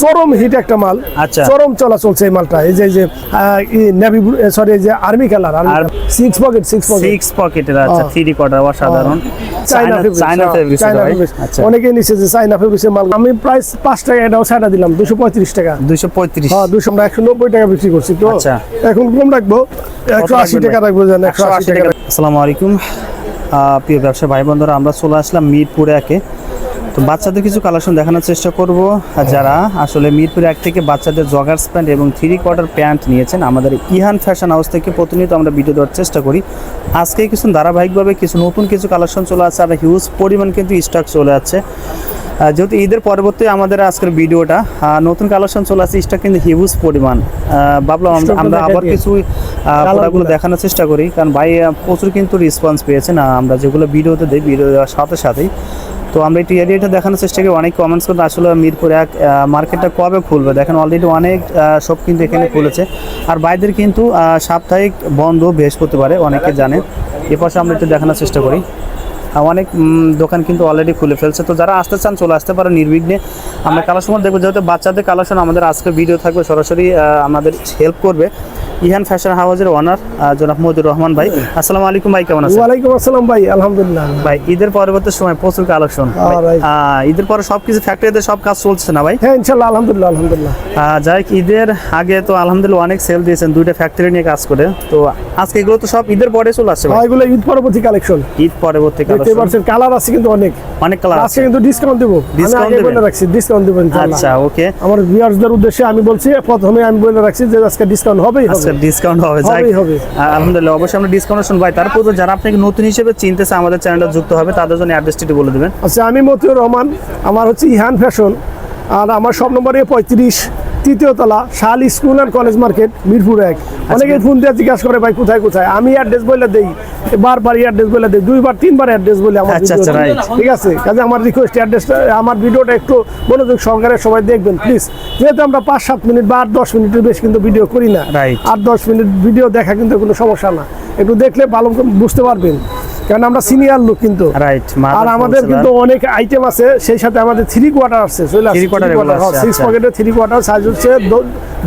চরম হিট একটা মাল। আচ্ছা। চরম চলা চলছে এই মালটা। এই যে যে নেভি সরি এই যে আর্মি কালার আর six pocket six pocket six পকেটের আচ্ছা। থ্রি কোয়ার্টার অসাধারণ। চাইনা চাইনা ফেব্রিক্স আচ্ছা। অনেকেই নিচে যে চাইনা ফেব্রিক্সের মাল। আমি প্রাইস পাঁচ টাকা এটাও ছাড়া দিলাম দুশো পঁয়ত্রিশ টাকা। দুইশো পঁয়ত্রিশ। হ্যাঁ দুশো আমরা একশো নব্বই টাকা বিক্রি করছি তো আচ্ছা। এখন কম রাখব একশো আশি টাকা রাখব জান একশো আশি টাকা আসসালামু আলাইকুম। প্রিয় ব্যবসা ভাই বন্ধুরা আমরা চলে আসলাম মিরপুর একে। তো বাচ্চাদের কিছু কালেকশন দেখানোর চেষ্টা করব। আর যারা আসলে মিরপুর এক থেকে বাচ্চাদের জগার্স প্যান্ট এবং থ্রি কোয়ার্টার প্যান্ট নিয়েছেন আমাদের ইহান ফ্যাশন হাউস থেকে প্রতিনিয়ত আমরা ভিডিও দেওয়ার চেষ্টা করি। আজকে কিছু ধারাবাহিকভাবে কিছু নতুন কিছু কালেকশন চলে আসছে আর হিউজ পরিমাণ কিন্তু স্টক চলে যাচ্ছে যেহেতু ঈদের পরবর্তী আমাদের আজকের ভিডিওটা নতুন কালেকশন চলে আসছে স্টক কিন্তু হিউজ পরিমাণ। ভাবলাম আমরা- আবার কিছু প্রোডাক্টগুলো। দেখানোর চেষ্টা করি কারণ ভাই প্রচুর কিন্তু রেসপন্স পেয়েছেন আমরা যেগুলো ভিডিওতে দিই ভিডিও দেওয়ার সাথে সাথেই। তো আমরা একটু এরিয়াটা দেখানোর চেষ্টা করি। অনেক কমেন্টস করতে আসলে মিরপুর এক মার্কেটটা কবে খুলবে? দেখেন অলরেডি অনেক সব কিন্তু এখানে খুলেছে। আর বাইদের কিন্তু সাপ্তাহিক বন্ধ বৃহস্পতিবারে, অনেকে জানে। এ পাশে আমরা একটু দেখানোর চেষ্টা করি। অনেক দোকান কিন্তু অলরেডি খুলে ফেলছে। তো যারা আসতে চান, চলে আসতে পারেন নির্বিঘ্নে। আমরা কালার সময় দেখব, যেহেতু বাচ্চাদের কালেকশন আমাদের আজকে ভিডিও থাকবে, সরাসরি আমাদের হেল্প করবে। ইহান ফ্যাশন হাউসের ওনার জনাব মজুর রহমান ভাই। আসসালামু আলাইকুম ভাই কেমন আছেন? ওয়ালাইকুম আসসালাম ভাই আলহামদুলিল্লাহ। ভাই ঈদের পরবর্তী সময় প্রচুর কালেকশন। ঈদের পরে সবকিছু ফ্যাক্টরিতে সব কাজ চলছে না ভাই? হ্যাঁ ইনশাল্লাহ আলহামদুলিল্লাহ আলহামদুলিল্লাহ। যাই হোক, ঈদের আগে তো আলহামদুলিল্লাহ অনেক সেল দিয়েছেন দুইটা ফ্যাক্টরি নিয়ে কাজ করে। তো আজকে এগুলো তো সব ঈদের পরে চলে আসছে ভাই? এগুলো ঈদ পরবর্তী কালেকশন ঈদ পরবর্তী কালেকশন কালার আছে কিন্তু অনেক। অনেক কালার আছে। কিন্তু ডিসকাউন্ট দেবো। দেবেন? বলে রাখছি ডিসকাউন্ট দেবো আচ্ছা ওকে আমার ভিউয়ার্সদের উদ্দেশ্যে আমি বলছি প্রথমে আমি বলে রাখছি যে আজকে ডিসকাউন্ট হবেই আজকে হবে। ডিসকাউন্ট হবে। যাই আলহামদুলিল্লাহ অবশ্যই আমরা ডিসকাউন্ট শুনবাই তারপর যারা আপনাকে নতুন হিসেবে চিনতেছে আমাদের চ্যানেলটা যুক্ত হবে তাদের জন্য অ্যাড্রেসটি বলে দেবেন। আচ্ছা আমি মতিউর রহমান আমার হচ্ছে ইহান ফ্যাশন আর আমার সব নম্বরে পঁয়ত্রিশ তৃতীয় তলা শাল school and college market Mirpur এক। আচ্ছা। অনেকে ফোন দিয়ে জিজ্ঞাসা করে ভাই কোথায় কোথায়? আমি অ্যাড্রেস বলে দেই। বারবার অ্যাড্রেস বলে দেয় দুইবার তিনবার অ্যাড্রেস বলে আমার আচ্ছা, আচ্ছা। ঠিক আছে? কাজে আমার রিকোয়েস্ট অ্যাড্রেসটা আমার ভিডিওটা একটু মনোযোগ সহকারে সবাই দেখবেন প্লিজ যেহেতু আমরা পাঁচ সাত মিনিট বা আট দশ মিনিটের বেশি কিন্তু ভিডিও করি না। আট দশ মিনিট ভিডিও দেখা কিন্তু কোনো সমস্যা না। একটু দেখলে ভালো বুঝতে পারবেন। কারণ আমরা সিনিয়র লোক কিন্তু। রাইট আর আমাদের কিন্তু অনেক আইটেম আছে সেই সাথে আমাদের থ্রি কোয়ার্টার আছে চলে এগুলো আসছে, সিক্স। পকেটের থ্রি কোয়ার্টার সাইজ হচ্ছে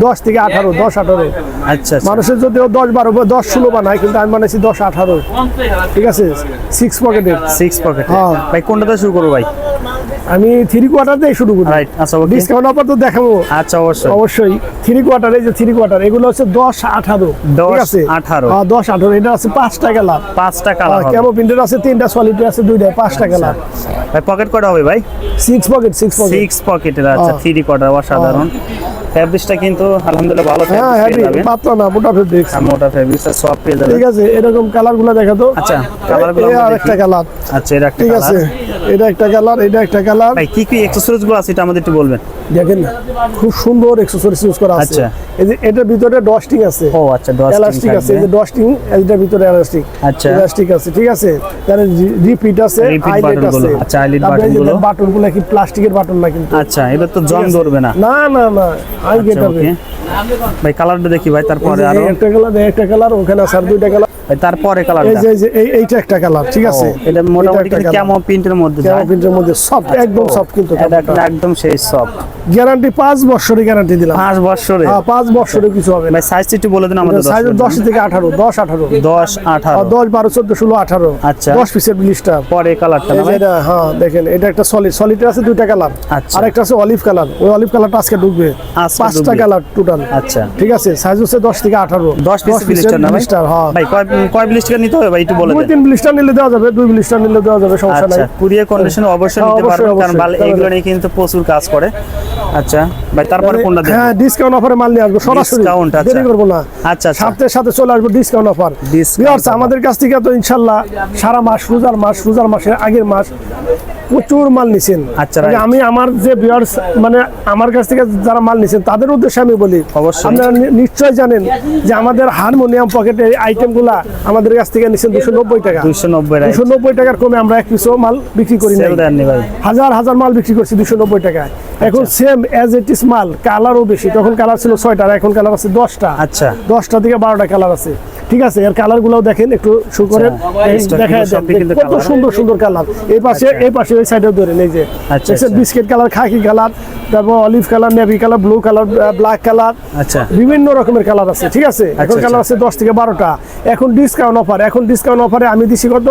দশ থেকে আঠারো দশ আঠারো। আচ্ছা আচ্ছা। মানুষের যদিও দশ বারো বা দশ ষোলো বানায় কিন্তু আমি বানাইছি দশ আঠারো। ঠিক আছে? সিক্স পকেটের সিক্স পকেট হ্যাঁ। ভাই কোনটাতে শুরু করব ভাই? আমি থ্রি কোয়ার্টার দিয়ে শুরু করি। রাইট আচ্ছা ডিসকাউন্ট অফার তো দেখাবো। আচ্ছা অবশ্যই। অবশ্যই থ্রি কোয়ার্টার এই যে থ্রি কোয়ার্টার এগুলো হচ্ছে দশ আঠারো দশ, ঠিক আছে? আঠারো। হ্যাঁ, দশ আঠারো এটা আছে পাঁচটা কালার। পাঁচটা কালার হবে। কেমন প্রিন্টের আছে তিনটা সলিড আছে দুইটা পাঁচটা কালার। ভাই পকেট কটা হবে ভাই? Six pocket six pocket six পকেটের আচ্ছা হ্যাঁ। থ্রি কোয়ার্টার অসাধারণ। ফেব্রিক্সটা কিন্তু আলহামদুলিল্লাহ ভালো হ্যাঁ পাতলা না মোটা ফেব্রিক্স মোটা ফেব্রিক্স আর সফট পেয়ে যাবেন। ঠিক আছে এরকম কালারগুলো দেখা তো আচ্ছা, কালারগুলো আর একটা কালার। আচ্ছা এটা ঠিক আছে এটা একটা কালার এটা একটা কালার। ভাই কি কি অ্যাকসেসরিজগুলো আছে এটা আমাদের একটু বলবেন? দেখেন খুব সুন্দর এক্সেসরিজ ইউজ করা আছে। আচ্ছা। এই যে এটার ভিতরে ডস্টিং আছে। ও আচ্ছা এলাস্টিক আছে। এই যে ডস্টিং এটার ভিতরে এলাস্টিক আচ্ছা। এলাস্টিক আছে ঠিক আছে? তার রিপিট আছে আছে। আচ্ছা, button গুলো। বাটনগুলো। কি প্লাস্টিকের বাটন না কিন্তু? আচ্ছা এটা তো জং ধরবে না। না না না আই গেট আচ্ছা ভাই কালারটা দেখি ভাই তারপরে আরও। একটা কালার একটা কালার ওখানে আর দুইটা কালার তারপরে এই এই যে এইটা একটা কালার ঠিক আছে? এটা মোটামুটি একটা কিন্তু colour। কেমন প্রিন্টের মধ্যে ক্যামো প্রিন্টের মধ্যে সফট একদম সফট কিন্তু একদম সেই সফট গ্যারান্টি পাঁচ বছরের গ্যারান্টি দিলাম। পাঁচ বছরে হ্যাঁ পাঁচ বছরের কিছু হবে না। সাইজ একটু বলে দিন আমাদের সাইজ দশ থেকে আচ্ছা। দশ পিসের ব্লিস্টার পরে কালারটা এটা হ্যাঁ দেখেন এটা একটা সলিড সলিড আছে দুইটা কালার আচ্ছা। আর একটা আছে অলিভ কালার ওই অলিভ কালারটা আজকে ঢুকবে। পাঁচটা কালার টোটাল আচ্ছা। ঠিক আছে? সাইজ হচ্ছে দশ থেকে আঠারো। দশ পিস ব্লিস্টার ব্লিস্টার হ্যাঁ। ভাই কয় কয় ব্লিস্টার নিতে হবে ভাই একটু বলে দেন। তিন ব্লিস্টার নিলে দেওয়া যাবে দুই ব্লিস্টার নিলে দেওয়া যাবে সমস্যা নাই। আচ্ছা কুরিয়ার কন্ডিশনে অবশ্যই হ্যাঁ, নিতে পারবেন কারণ ভালো এগুলো নিয়ে কিন্তু প্রচুর কাজ করে। আচ্ছা ভাই তারপরে কোনটা দেন হ্যাঁ ডিসকাউন্ট অফারে মাল নিয়ে আসব সরাসরি। ডিসকাউন্ট আচ্ছা। দেরি করব না। আচ্ছা আচ্ছা। সাথে সাথে চলে আসব ডিসকাউন্ট অফার ডিসকাউন্ট। আমাদের কাছ থেকে তো ইনশাল্লাহ সারা মাস রোজার মাস রোজার মাসের আগের মাস প্রচুর মাল নিছেন। আচ্ছা, আমি আমার যে বিয়ার্স মানে আমার কাছ থেকে যারা মাল নিছেন তাদের উদ্দেশ্যে আমি বলি অবশ্যই। আপনারা নিশ্চয় জানেন যে আমাদের হারমোনিয়াম পকেটের আইটেমগুলা আমাদের কাছ থেকে নিছেন দুশো নব্বই টাকা। দুশো নব্বই দুশো নব্বই টাকার কমে আমরা এক পিসও মাল বিক্রি করি না ভাই। হাজার হাজার মাল বিক্রি করছি দুশো নব্বই টাকায়। এখন সেম এজ ইট ইস মাল কালারও বেশি। তখন কালার ছিল ছয়টা আর এখন কালার আছে দশটা। আচ্ছা। দশটা থেকে বারোটা কালার আছে। ঠিক আছে এর কালারগুলো দেখেন একটু শু করে আচ্ছা। দেখা কিন্তু কত সুন্দর সুন্দর কালার এই পাশে আচ্ছা। এই পাশে ওই সাইডে ধরেন এই যে আচ্ছা, আচ্ছা। বিস্কিট কালার খাকি কালার তারপর olive colour navy colour blue colour black colour আচ্ছা। বিভিন্ন রকমের কালার আছে ঠিক আছে? এখন আচ্ছা। কালার আছে দশ থেকে বারোটা। এখন ডিসকাউন্ট অফার এখন ডিসকাউন্ট অফারে আমি দিচ্ছি কত?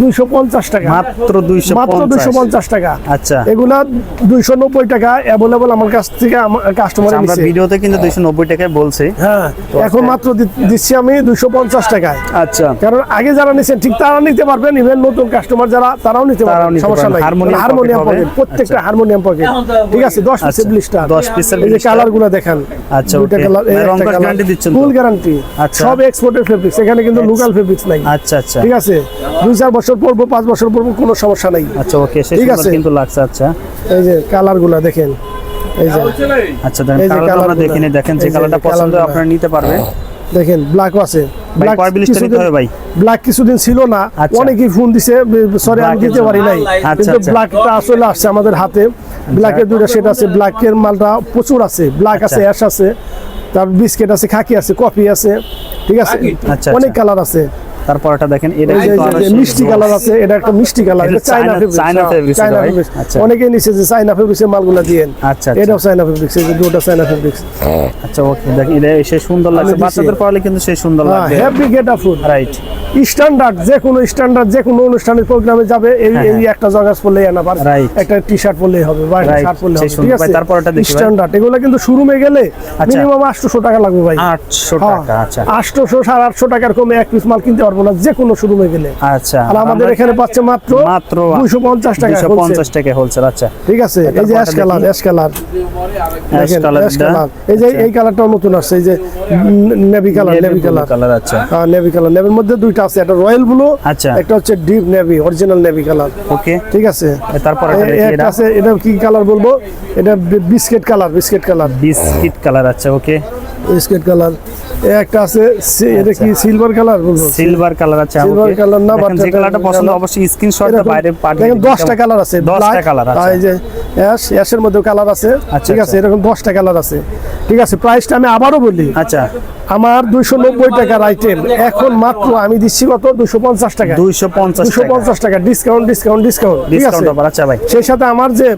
দুইশো পঞ্চাশ টাকা। মাত্র দুইশো মাত্র দুইশো পঞ্চাশ টাকা। আচ্ছা। এগুলা দুইশো নব্বই টাকা অ্যাভেলেবল আমার কাছ থেকে আমার কাস্টমার আচ্ছা, ভিডিওতে কিন্তু দুইশো নব্বই টাকায় বলছি। হ্যাঁ এখন মাত্র দিচ্ছি আমি দুইশো পঞ্চাশ টাকায়। আচ্ছা। কারণ আগে যারা নিচ্ছেন ঠিক তারা নিতে পারবেন ইভেন নতুন কাস্টমার যারা তারাও নিতে পারবেন সমস্যা নাই। হারমোনিয়াম। পকেট প্রত্যেকটা হারমোনিয়াম পকেট ঠিক আছে দশ পিসের আচ্ছা, ব্লিস্টার 10 পিসের এই যে কালারগুলো দেখেন। আচ্ছা, দুইটা কালার রং কস দিচ্ছেন ফুল গ্যারান্টি আচ্ছা। সব এক্সপোর্টের ফেব্রিক্স এখানে কিন্তু লোকাল ফেব্রিক্স নাই। আচ্ছা আচ্ছা। ঠিক আছে? দুই চার বছর পরবো পাঁচ বছর পরবো কোনো সমস্যা নাই। আচ্ছা ওকে ঠিক আছে। কিন্তু লাগছে আচ্ছা। এই যে কালারগুলা দেখেন। এই যে। আচ্ছা দেখেন কালারটা। দেখেন যে কালারটা পছন্দ আপনারা নিতে পারবেন। দেখেন ব্ল্যাকও আছে। ভাই ব্ল্যাক কিছুদিন ছিল না। আচ্ছা। অনেকেই ফোন দিছে সরি আমি দিতে পারি নাই। আচ্ছা, কিন্তু আচ্ছা। ব্ল্যাকটা আসলে আসছে আমাদের হাতে। ব্ল্যাকের দুইটা সেট আছে ব্ল্যাকের মালটা প্রচুর আছে। ব্ল্যাক আছে আচ্ছা। অ্যাশ আছে তার বিস্কিট আছে খাকি আছে কফি আছে ঠিক আছে? আচ্ছা, অনেক আচ্ছা। কালার আছে। তারপর এটা দেখেন এটা। মিষ্টি কালার আছে এটা একটা মিষ্টি কালার ফেব্রিক্স ভাই? ফেব্রিক্স আচ্ছা। অনেকেই নিচে যে চাইনা ফেব্রিক্সের মালগুলা দিয়েন আচ্ছা আচ্ছা। এটাও চাইনা ফেব্রিক্স এই দুটো চাইনা ফেব্রিক্স আচ্ছা ওকে দেখেন এটা সে সুন্দর লাগছে। বাচ্চাদের পড়ালে কিন্তু সে সুন্দর হ্যাঁ লাগবে। Happy get up food right standard যে কোনো স্ট্যান্ডার্ড যে কোনো অনুষ্ঠানের প্রোগ্রামে যাবে এই হ্যাঁ, এই একটা জগাস পরলেই আনা পারে একটা টি শার্ট পরলেই হবে বা একটা শার্ট পরলে হবে। ঠিক আছে? তারপর দেখি স্ট্যান্ডার্ড এগুলো কিন্তু শোরুমে গেলে আচ্ছা। মিনিমাম 800 টাকা লাগবে ভাই। আটশো হ্যাঁ, টাকা আচ্ছা। 800 সাড়ে আটশো টাকার কমে এক পিস মাল কিনতে পারব না যে কোনো শোরুমে গেলে আচ্ছা আর আমাদের এখানে পাচ্ছে মাত্র মাত্র দুশো পঞ্চাশ টাকা দুশো wholesale। পঞ্চাশ টাকা হোলসেল আচ্ছা। ঠিক আছে এই যে ash colour. Ash colour ash এই যে এই কালারটাও নতুন আসছে এই যে navy colour navy colour colour আচ্ছা। হ্যাঁ নেভি কালার নেভির মধ্যে দুইটা আছে একটা রয়্যাল ব্লু আচ্ছা। একটা হচ্ছে deep navy original navy colour okay ঠিক আছে? তারপর এটা। আছে এটা কি কালার বলব? এটা biscuit colour biscuit colour biscuit colour আচ্ছা ওকে বিস্কিট কালার একটা আছে এটা কি সিলভার কালার সিলভার কালার আছে সিলভার কালার না, যে কালারটা পছন্দ অবশ্যই স্ক্রিনশটটা বাইরে পাঠিয়ে দেখেন দিন। দশটা কালার আছে। 10টা কালার আছে। এই যে অ্যাশ অ্যাশের মধ্যে কালার আছে। আচ্ছা, ঠিক আছে আচ্ছা। এরকম দশটা কালার আছে। ঠিক আছে প্রাইসটা আমি আবারও বলি। আচ্ছা। আমার দুইশো নব্বই টাকার আইটেম এখন মাত্র আমি দিচ্ছি কত? দুশো পঞ্চাশ টাকা। দুইশো পঞ্চাশ দুশো পঞ্চাশ টাকা। ডিসকাউন্ট ডিসকাউন্ট ডিসকাউন্ট ঠিক আছে? আচ্ছা ভাই। সেই সাথে আমার যে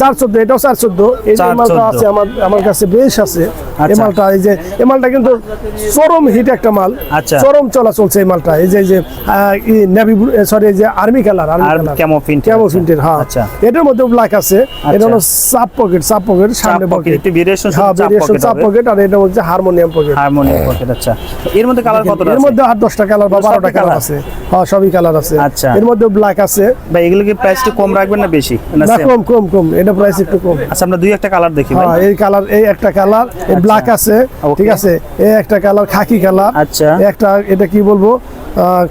চার চোদ্দ এটাও চার চোদ্দ। এই যে মালটা আছে আমার আমার কাছে বেশ আছে। এই আচ্ছা। মালটা এই যে এই মালটা কিন্তু চরম হিট একটা মাল। আচ্ছা। চরম চলা চলছে এই মালটা। এই যে এই যে নেভি সরি এই যে আর্মি কালার আর্মি আর ক্যামো প্রিন্ট কেমন প্রিন্টের হ্যাঁ। আচ্ছা। এটার মধ্যে ব্ল্যাক আছে। এটা হলো সাব পকেট সাব পকেট সামনে পকেট একটু ভেরিয়েশন হ্যাঁ চাপ সাব পকেট আর এটা হচ্ছে হারমোনিয়াম পকেট হারমোনিয়াম পকেট আচ্ছা এর মধ্যে কালার কতটা এর মধ্যে আট দশটা কালার বা কালার আছে। হ্যাঁ সবই কালার আছে। আচ্ছা। এর মধ্যে ব্ল্যাক আছে। ভাই এগুলো কি প্রাইসটা কম রাখবেন না বেশি? না কম কম কম। এটা প্রাইস একটু কম। আচ্ছা আমরা দুই একটা কালার দেখি ভাই। হ্যাঁ এই কালার এই একটা কালার এই ব্ল্যাক আছে ঠিক আছে? এই একটা কালার খাকি কালার আচ্ছা। একটা এটা কি বলব?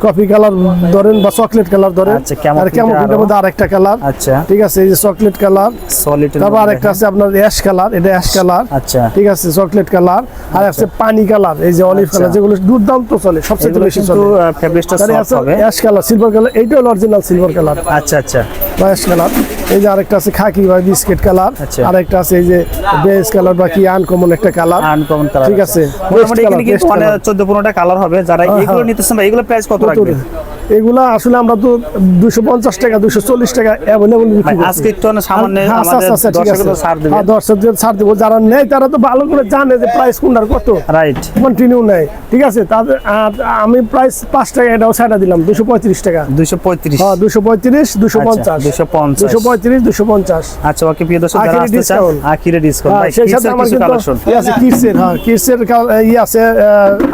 কফি কালার ধরেন বা চকলেট কালার ধরেন। আচ্ছা, আর আরও। মধ্যে আরেকটা কালার আচ্ছা। ঠিক আছে এই যে চকলেট কালার সলিড তারপর আরেকটা আছে আপনার অ্যাশ কালার এটা অ্যাশ কালার আচ্ছা। ঠিক আছে চকলেট কালার আর আছে পানি কালার এই যে অলিভ আচ্ছা। কালার যেগুলো দুর্দান্ত চলে সবচেয়ে বেশি কিন্তু চলে ফেব্রিকটা সফট হবে। অ্যাশ কালার সিলভার কালার এইটা হলো অরিজিনাল সিলভার কালার আচ্ছা আচ্ছা। বা অ্যাশ কালার এই যে আরেকটা আছে খাকি বা বিস্কিট কালার আচ্ছা। আরেকটা আছে এই যে বেজ কালার বা কি আনকমন একটা কালার আনকমন কালার ঠিক আছে। মোটামুটি এখানে কিন্তু coloর। চোদ্দ পনেরোটা কালার হবে। যারা এগুলো। নিতেছেন ভাই এগুলো প্রাইস কত রাখবেন এগুলা আসলে আমরা তো দুশো পঞ্চাশ টাকা দুশো চল্লিশ টাকা অ্যাভেলেবল আজকে একটু সামান্য হ্যাঁ, আচ্ছা, আচ্ছা। দর্শকদের ছাড় হ্যাঁ, দেবো। যারা নেয় তারা তো ভালো করে জানে যে প্রাইস কোনটার কত। রাইট কন্টিনিউ নেয় ঠিক আছে? তাদের আমি প্রাইস পাঁচ টাকা এটাও ছাড়া দিলাম দুশো পঁয়ত্রিশ টাকা। দুইশো পঁয়ত্রিশ। হ্যাঁ দুশো পঁয়ত্রিশ দুশো পঞ্চাশ। দুশো পঞ্চাশ। দুশো পঁয়ত্রিশ দুশো পঞ্চাশ। আচ্ছা ওকে প্রিয় দর্শক যারা আখিরে আসতে চান আখিরে ডিসকাউন্ট হ্যাঁ, সেই সাথে আমার কিন্তু আছে কিডসের হ্যাঁ কিডসের ই আছে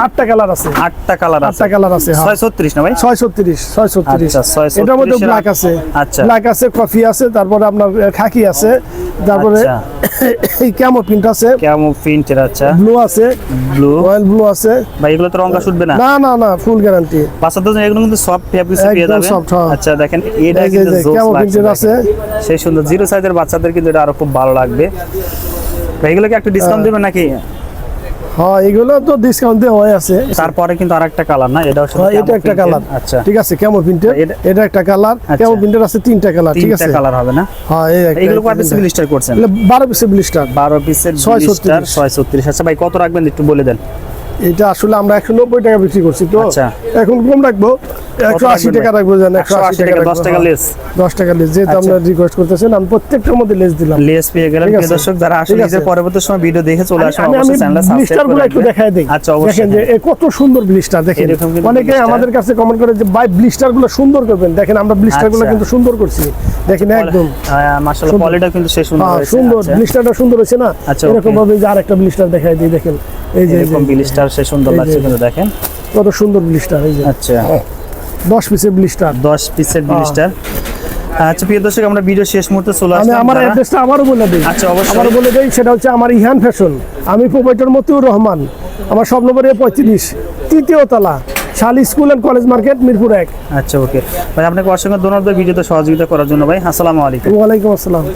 আটটা কালার আছে। আটটা কালার আছে। আটটা কালার আছে ছয় ছত্রিশ না ভাই? ছয় ছত্রিশ ছয় ছত্রিশ 636 এটার মধ্যে ব্ল্যাক আছে। ব্ল্যাক আছে কফি আছে তারপরে আপনার খাকি আছে। তারপরে। এই ক্যামো প্রিন্ট আছে। কেমন প্রিন্টের আচ্ছা। ব্লু আছে। ব্লু রয়্যাল ব্লু আছে। ভাই এগুলো তো শুটবে না? না না না ফুল গ্যারান্টি এগুলো কিন্তু সফট পেয়ে হ্যাঁ। আচ্ছা দেখেন এটা কিন্তু প্রিন্টের আছে। সেই সুন্দর জিরো সাইজের বাচ্চাদের কিন্তু এটা আরও খুব ভালো লাগবে। ভাই এগুলো কি একটু ডিসকাউন্ট দিবেন নাকি? হ্যাঁ এগুলো তো ডিসকাউন্ট হয়ে আছে। তারপরে কিন্তু আরেকটা কালার না? এটাও শুধু হ্যাঁ, এটা একটা কালার আচ্ছা। ঠিক আছে কেমন প্রিন্টের এটা- এটা একটা কালার আচ্ছা। কেমন প্রিন্টের আছে তিনটা কালার ঠিক আছে? কালার হবে না? হ্যাঁ এই এগুলো কত পিস ব্লিস্টার করছেন? এগুলো বারো পিসের ব্লিস্টার বারো পিসের ছয় ব্লিস্টার ছত্রিশ। ছয় ছত্রিশ আচ্ছা ভাই কত রাখবেন একটু বলে দেন? এটা আসলে আমরা একশো নব্বই টাকা বিক্রি করছি তো আচ্ছা। এখন কম রাখব একশো আশি টাকা রাখব জান একশো আশি টাকা 10 টাকা হ্যাঁ। less। দশ টাকা লেস যেহেতু আচ্ছা। আপনারা রিকোয়েস্ট করতেছেন আমি প্রত্যেকটার মধ্যে লেস দিলাম লেস পেয়ে আছে। দর্শক যারা আসলে। পরবর্তী সময় ভিডিও দেখে চলে আসেন অবশ্যই সাবস্ক্রাইব করে একটু। দেখায় দিই আচ্ছা অবশ্যই দেখেন যে কত সুন্দর ব্লিস্টার দেখেন অনেকে আমাদের কাছে কমেন্ট করে যে ভাই ব্লিস্টারগুলো সুন্দর করবেন দেখেন আমরা ব্লিস্টারগুলো আচ্ছা। কিন্তু সুন্দর করছি দেখেন একদম মাশাআল্লাহ সুন্দর। কোয়ালিটি কিন্তু সে সুন্দর হ্যাঁ, হয়েছে সুন্দর। ব্লিস্টারটা সুন্দর হয়েছে না এরকম ভাবে যে আরেকটা ব্লিস্টার দেখায় দিই দেখেন এই যে এরকম বিলিস্টার সে সুন্দর লাগছে কিন্তু দেখেন। কত সুন্দর ব্লিস্টার এই যে। আচ্ছা। দশ পিসের ব্লিস্টার 10 পিসের বিলিস্টার আচ্ছা প্রিয় দর্শক আমরা ভিডিও শেষ মুহূর্তে চলে আমি আসলাম আমার যারা- অ্যাড্রেসটা আবারও বলে দিই। আচ্ছা, অবশ্যই। আবারও বলে দিই সেটা হচ্ছে আমার ইহান ফ্যাশন। আমি প্রোপাইটার মতিউর রহমান। আমার সব নম্বরে পঁয়ত্রিশ। তৃতীয় তলা শালি school and college market Mirpur এক। আচ্ছা ওকে ভাই আপনাকে অসংখ্য ধন্যবাদ ভিডিওতে সহযোগিতা করার জন্য ভাই। আসসালামু আলাইকুম। ওয়ালাইকুম আসসালাম।